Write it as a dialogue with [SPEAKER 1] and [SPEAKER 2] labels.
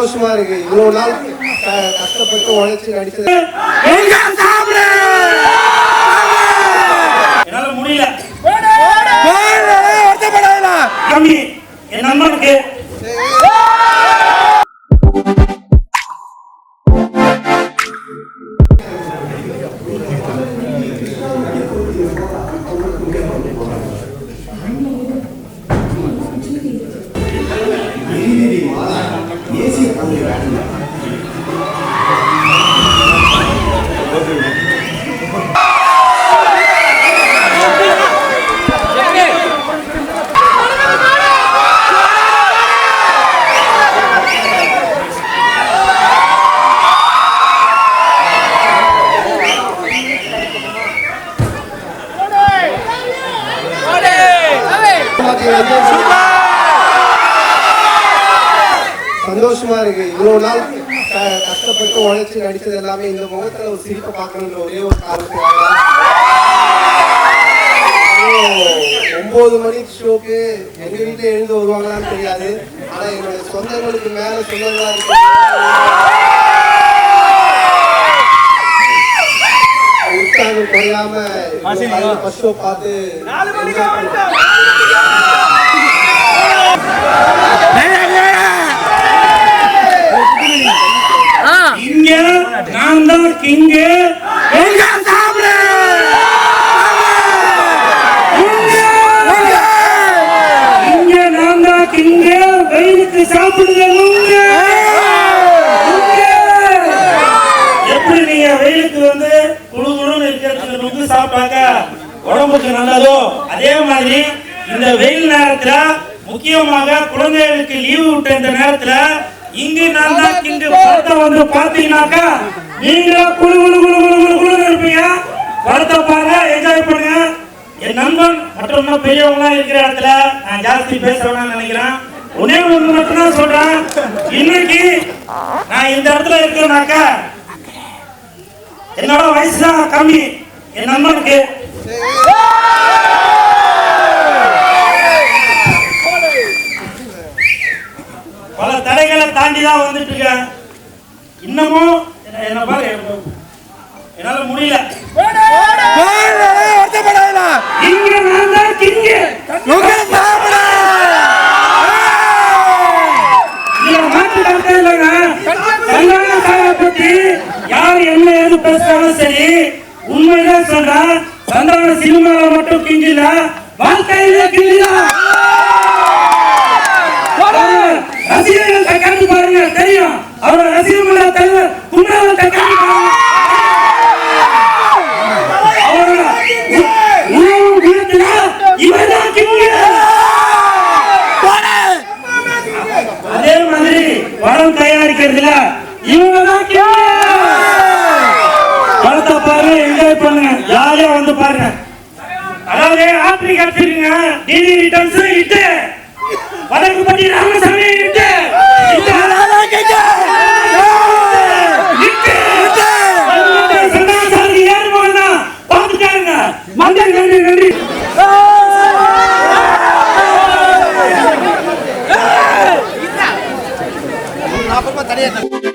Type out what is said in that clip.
[SPEAKER 1] சந்தோஷமா இருக்கு. இவ்வளவு நாள் கஷ்டப்பட்டு உழைச்சு நடிச்சது.
[SPEAKER 2] என்னால முடியல. கம்மி
[SPEAKER 1] சந்தோஷமா இருக்கு. இவ்வளவு நாள் கஷ்டப்பட்டு உழைச்சு நடிச்சது எல்லாமே இந்த முகத்துல ஒரு சிரிப்பை பார்க்கணுன்ற ஒரே ஒரு காரணத்துக்காக ஒன்பது மணி ஷோக்கு எங்க வீட்டுல எழுந்து வருவாங்களான்னு தெரியாது. ஆனா என்னுடைய சொந்தங்களுக்கு மேல சொந்தங்களா இருக்கு உற்சாகம் குறையாம ஃபர்ஸ்ட் ஷோ பார்த்து
[SPEAKER 2] இங்க நான் தான் கிங்கு எங்க சாப்பிடு இங்க நான் தான் கிங்கு வெயிலுக்கு சாப்பிடுங்க நுங்கு. நுங்கு. எப்படி நீங்க வெயிலுக்கு வந்து குழு குழுன்னு இருக்கிறதுக்கு நுங்கு சாப்பிட்டாக்க உடம்புக்கு நல்லதோ அதே மாதிரி இந்த வெயில் நேரத்துல முக்கியமாக குழந்தைகளுக்கு லீவு விட்ட இந்த நேரத்துல இங்கு நான் தான் கிங்கு வந்து பாத்தீங்கன்னாக்கா நீங்களா குழு குழு குழு குழு குழு குழு இருப்பீங்க. படத்தை பாருங்க என்ஜாய் பண்ணுங்க. என் நண்பன் மற்றும் பெரியவங்களா பெரியவங்க இருக்கிற இடத்துல நான் ஜாஸ்தி பேச வேணாம்னு நினைக்கிறேன். ஒரே ஒன்று மட்டும்தான் சொல்றேன். இன்னைக்கு நான் இந்த இடத்துல இருக்கிறேனாக்கா என்னோட வயசு தான் கம்மி. என் நண்பனுக்கு. பல தடைகளை தாண்டி தான் வந்துட்டு இருக்கேன். இன்னமும் என்ன- என்ன பாரு என்னால முடியல. இங்க நான் தான் கிங்கு யார் என்ன ஏது பேசுறாலும் சரி உண்மைதான் சொல்றேன். சந்தான சினிமால மட்டும் கிங்கில வாழ்க்கையில கிங்கிதான் படம் தயாரிக்கிறதுல இவங்க படத்தை பாரு என்ஜாய் பண்ணுங்க. ஜாலியா வந்து பாருங்க. அதாவது ஆப்பிரிக்கா திருங்க டிடி ரிட்டர்ன்ஸ் இட்டு. வடக்கு பட்டி ராமசாமி இட்டு. மந்திரி நன்றி நன்றி. நாற்பது ரூபாய் தனியாக